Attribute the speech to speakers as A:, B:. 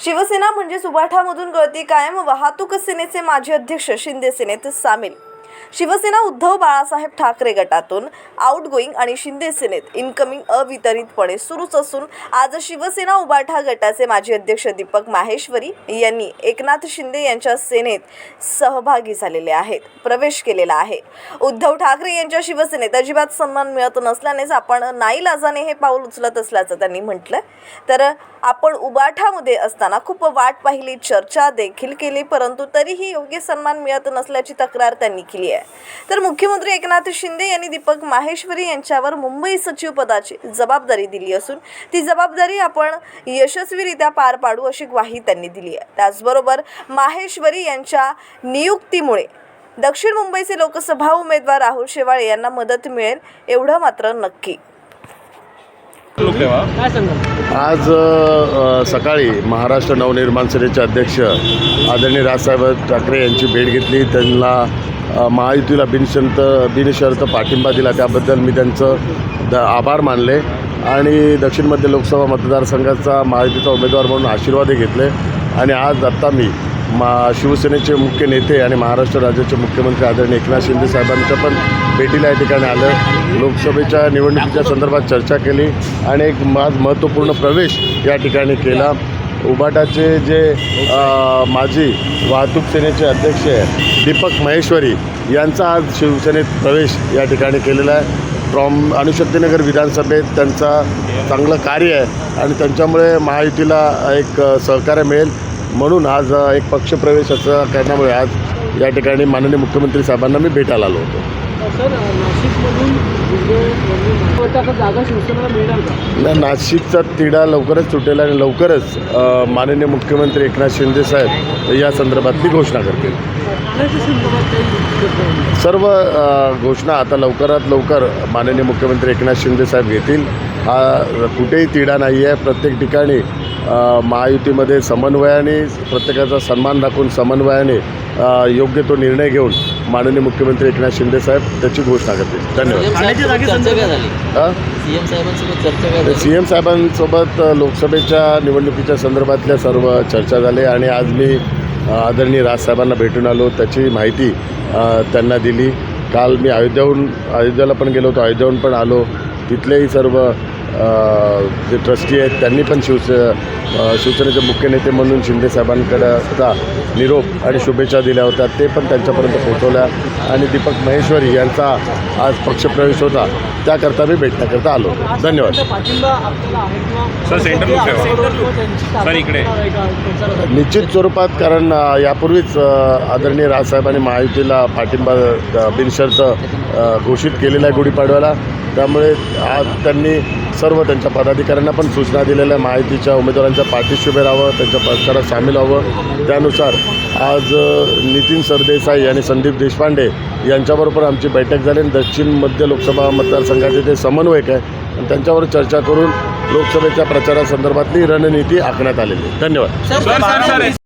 A: शिवसेना म्हणजेच सुभाठामधून गळती कायम वाहतूक सेनेचे माजी अध्यक्ष शिंदे सेनेत सामील शिवसेना उद्धव बाळासाहेब ठाकरे गटातून आउटगोईंग आणि शिंदे सेनेत इनकमिंग अवितरितपणे सुरूच असून आज शिवसेना उबाठा गटाचे माजी अध्यक्ष दीपक माहेश्वरी यांनी एकनाथ शिंदे यांच्या सेनेत सहभागी झालेले आहेत प्रवेश केलेला आहे. उद्धव ठाकरे यांच्या शिवसेनेत अजिबात सन्मान मिळत नसल्यानेच आपण नाईलाजाने हे पाऊल उचलत असल्याचं त्यांनी म्हटलं तर आपण उबाठामध्ये असताना खूप वाट पाहिली चर्चा देखील केली परंतु तरीही योग्य सन्मान मिळत नसल्याची तक्रार त्यांनी केली आहे. तर मुख्यमंत्री एकनाथ शिंदे यांनी दीपक माहेश्वरी यांच्यावर मुंबई सचिव पदाची जबाबदारी दिली असून ती जबाबदारी आपण यशस्वीरित्या पार पाडू अशी ग्वाही त्यांनी दिली आहे. त्याचबरोबर माहेश्वरी यांच्या नियुक्तीमुळे दक्षिण मुंबईचे लोकसभा उमेदवार राहुल शेवाळे यांना मदत मिळेल एवढं मात्र नक्की.
B: आज सकाळी महाराष्ट्र नवनिर्माण सेनेचे अध्यक्ष आदरणीय राजसाहेब ठाकरे यांची भेट घेतली. त्यांना महायुतीला बिनशर्त बिनशर्त पाठिंबा दिला. त्याबद्दल मी त्यांचं द आभार मानले. आणि दक्षिण मध्य लोकसभा मतदारसंघाचा महायुतीचा उमेदवार म्हणून आशीर्वादही घेतले. आणि आज आत्ता मी मा शिवसेनेचे मुख्य नेते आणि महाराष्ट्र राज्याचे मुख्यमंत्री आदरणीय एकनाथ शिंदे साहेबांच्या पण भेटीला या ठिकाणी आलं. लोकसभेच्या निवडणुकीच्या संदर्भात चर्चा केली आणि एक महा महत्त्वपूर्ण प्रवेश या ठिकाणी केला. उबाटाचे जे माजी वाहतूक सेनेचे अध्यक्ष दीपक महेश्वरी यांचा आज शिवसेनेत प्रवेश या ठिकाणी केलेला आहे. फ्रॉम अणुशक्तीनगर विधानसभेत त्यांचा चांगलं कार्य आहे आणि त्यांच्यामुळे महायुतीला एक सहकार्य मिळेल. म्हणून आज एक पक्षप्रवेशाचा करण्यामुळे आज या ठिकाणी माननीय मुख्यमंत्री साहेबांना मी भेटायला आलो होतो. नाही नाशिकचा तिढा लवकरच सुटेल आणि लवकरच माननीय मुख्यमंत्री एकनाथ शिंदे साहेब या संदर्भातली घोषणा करतील. सर्व घोषणा आता लवकरात लवकर माननीय मुख्यमंत्री एकनाथ शिंदे साहेब घेतील. हा कुठेही तिढा नाही आहे. प्रत्येक ठिकाणी महायुतीमध्ये समन्वयाने प्रत्येकाचा सन्मान राखून समन्वयाने योग्य तो निर्णय घेऊन माननीय मुख्यमंत्री एकनाथ शिंदे साहेब त्याची घोषणा करतील धन्यवाद. सी एम साहेबांसोबत लोकसभेच्या निवडणुकीच्या संदर्भातल्या सर्व चर्चा झाली आणि आज मी आदरणीय राजसाहेबांना भेटून आलो. त्याची माहिती त्यांना दिली. काल मी अयोध्याहून अयोध्याला पण गेलो होतो अयोध्याहून पण आलो. तिथलेही सर्व जे ट्रस्टी आहेत त्यांनी पण शिवसे शिवसेनेचे मुख्य नेते म्हणून शिंदे साहेबांकडचा निरोप आणि शुभेच्छा दिल्या होत्या. ते पण त्यांच्यापर्यंत पोहोचवल्या. आणि दीपक महेश्वरी यांचा आज पक्षप्रवेश होता. त्याकरता मी भेटण्याकरता आलो. धन्यवाद.
C: सर, सेंटर सर, इकडे.
B: निश्चित स्वरूपात कारण यापूर्वीच आदरणीय राजसाहेबांनी महायुतीला पाठिंबा बिनशर्त घोषित केलेला आहे गुढीपाडव्याला. त्यामुळे आज त्यांनी सर्व त्यांच्या पदाधिकाऱ्यांना पण सूचना दिलेल्या माहितीच्या उमेदवारांच्या पाठीशी उभे राहावं त्यांच्या प्रचारात सामील व्हावं त्यानुसार आज नितीन सरदेसाई आणि संदीप देशपांडे यांच्याबरोबर आमची बैठक झाली आणि दक्षिण मध्य लोकसभा मतदारसंघाचे ते समन्वयक आहे आणि त्यांच्यावर चर्चा करून लोकसभेच्या प्रचारासंदर्भातली रणनीती आखण्यात आलेली धन्यवाद
C: सर सर सर